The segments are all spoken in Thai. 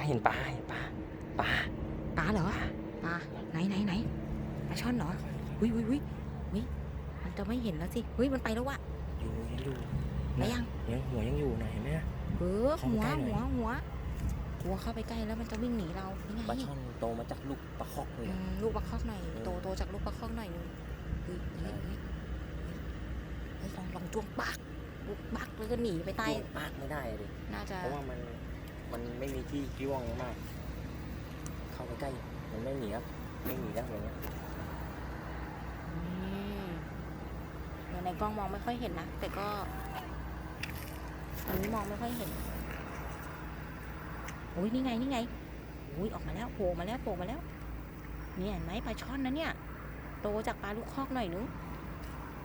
าเห็นปลาเห็นปลาปลาปลาเหรอปลาไหนไหนไหนปลาช่อนเหรอหุยหุยหุยหุยมันจะไม่เห็นแล้วสิเฮ้ยมันไปแล้ววะอยู่ยังอยู่ไปยังยังหัวยังอยู่นะเห็นไหมนะเออเข้าหัวไปใกล้หน่หัวอยหัวหัวเข้าไปใกล้แล้วมันจะวิ่งหนีเรานี่ไงปลาช่อนโตมาจากลูกปลาคอกเลยอือะมลูกปลาคอกหน่อยเออโตโตจากลูกปลาคอกหน่อยนึงเฮ้ยเฮ้ยเฮ้ยเฮ้ยลองลองจ้วงปากลูกปักแล้วก็หนีไปใต้จ้วงปากไม่ได้เลยน่าจะเพราะว่ามัน มันไม่มีที่จ้วงมาก เข้าไปใกล้มันไม่หนีครับไม่หนีแล้วอย่างเงี้ยนี่เดี๋ยวในกล้องมองไม่ค่อยเห็นนะแต่ก็อันนี้มองไม่ค่อยเห็นโอ้ยนี่ไงนี่ไงโอ้ยออกมาแล้วโผล่มาแล้วโผล่มาแล้วเนี่ยเห็นไหมปลาช่อนนะเนี่ย โตจากปลาลูกคอกหน่อยนึง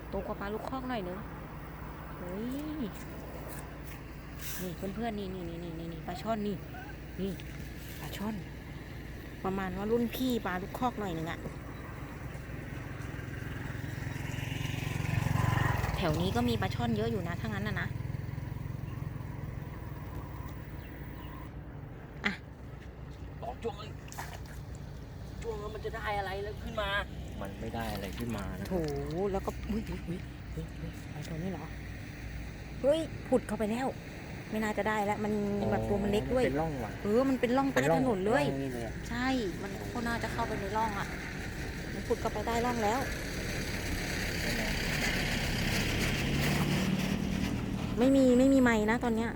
โตกว่าปลาลูกคอกหน่อยนึงโอ้ย นี่เพื่อนๆนี่นี่นี่นี่นี่นี่ปลาช่อนนี่นี่ปลาช่อน ประมาณว่ารุ่นพี่ปลาลูกคอกหน่อยนึงอะแถวนี้ก็มีปลาช่อนเยอะอยู่นะถ้างั้นนะนะลองจ้วงเลยจ้วงแล้วมันจะได้อะไรแล้วขึ้นมา มันไม่ได้อะไรขึ้นมานะโถแล้วก็อุ้ยอุ้ยอุ้ยเฮ้ยเฮ้ยปลาตัวนี้เหรอเฮ้ยผุดเข้าไปแล้ว ไม่น่าจะได้แล้วมันแบบตัวมันเล็กด้วยเป็นร่องว่ะเออมันเป็นร่องใต้ถนนเลยร่องนี่เลยอะใช่มันก็น่าจะเข้าไปในร่องอะ มันผุดเข้าไปใต้ร่องแล้ว ไม่มีไม่มีไม้นะตอนเนี้ย